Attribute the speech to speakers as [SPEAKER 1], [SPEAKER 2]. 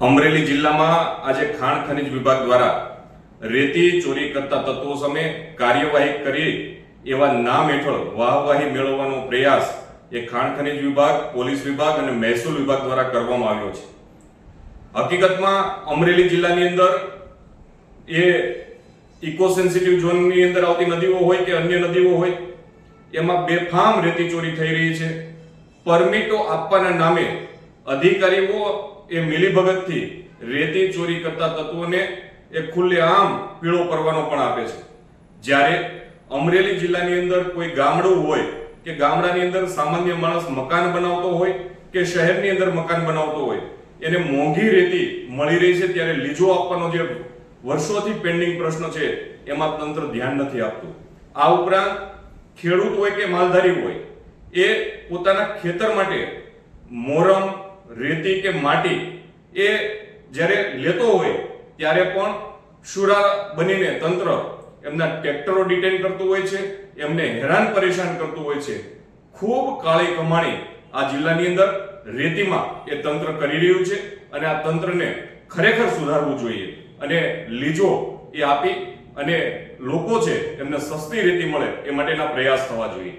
[SPEAKER 1] અમરેલી જિલ્લામાં આજે ખાણ ખનિજ વિભાગ દ્વારા રેતી ચોરી કરતા તત્વો સામે કાર્યવાહી કરી એવા નામ હેઠળ વાહવાહી મેળવવાનો પ્રયાસ એ ખાણ ખનિજ વિભાગ, પોલીસ વિભાગ અને મહેસૂલ વિભાગ દ્વારા કરવામાં આવ્યો છે. હકીકતમાં અમરેલી જિલ્લાની અંદર એ ઇકો સેન્સિટિવ ઝોનની અંદર આવતી નદીઓ હોય કે અન્ય નદીઓ હોય, એમાં બેફામ રેતી ચોરી થઈ રહી છે. પરમિટો આપવાના નામે અધિકારીઓ એ મિલીભગતથી રેતી ચોરી કરતા તત્વોને એ ખુલ્લેઆમ પીળો પરવાનો પણ આપે છે. જ્યારે અમરેલી જિલ્લાની અંદર કોઈ ગામડું હોય કે ગામડાની અંદર સામાન્ય માણસ મકાન બનાવતો હોય કે શહેરની અંદર મકાન બનાવતો હોય, એને મોંઘી રેતી મળી રહી છે ત્યારે લીજો આપવાનો જે વર્ષોથી પેન્ડિંગ પ્રશ્ન છે, એમાં તંત્ર ધ્યાન નથી આપતું. આ ઉપરાંત ખેડૂત હોય કે માલધારી હોય, એ પોતાના ખેતર માટે મોરમ રેતી કે માટી એ જ્યારે લેતો હોય ત્યારે પણ શુરા બનીને તંત્ર એમના ટ્રેક્ટરો ડિટેન કરતું હોય છે, એમને હેરાન પરેશાન કરતું હોય છે. ખૂબ કાળી કમાણી આ જિલ્લાની અંદર રેતીમાં એ તંત્ર કરી રહ્યું છે અને આ તંત્રને ખરેખર સુધારવું જોઈએ અને લીજો એ આપી અને લોકો છે એમને સસ્તી રેતી મળે એ માટેના પ્રયાસ થવા જોઈએ.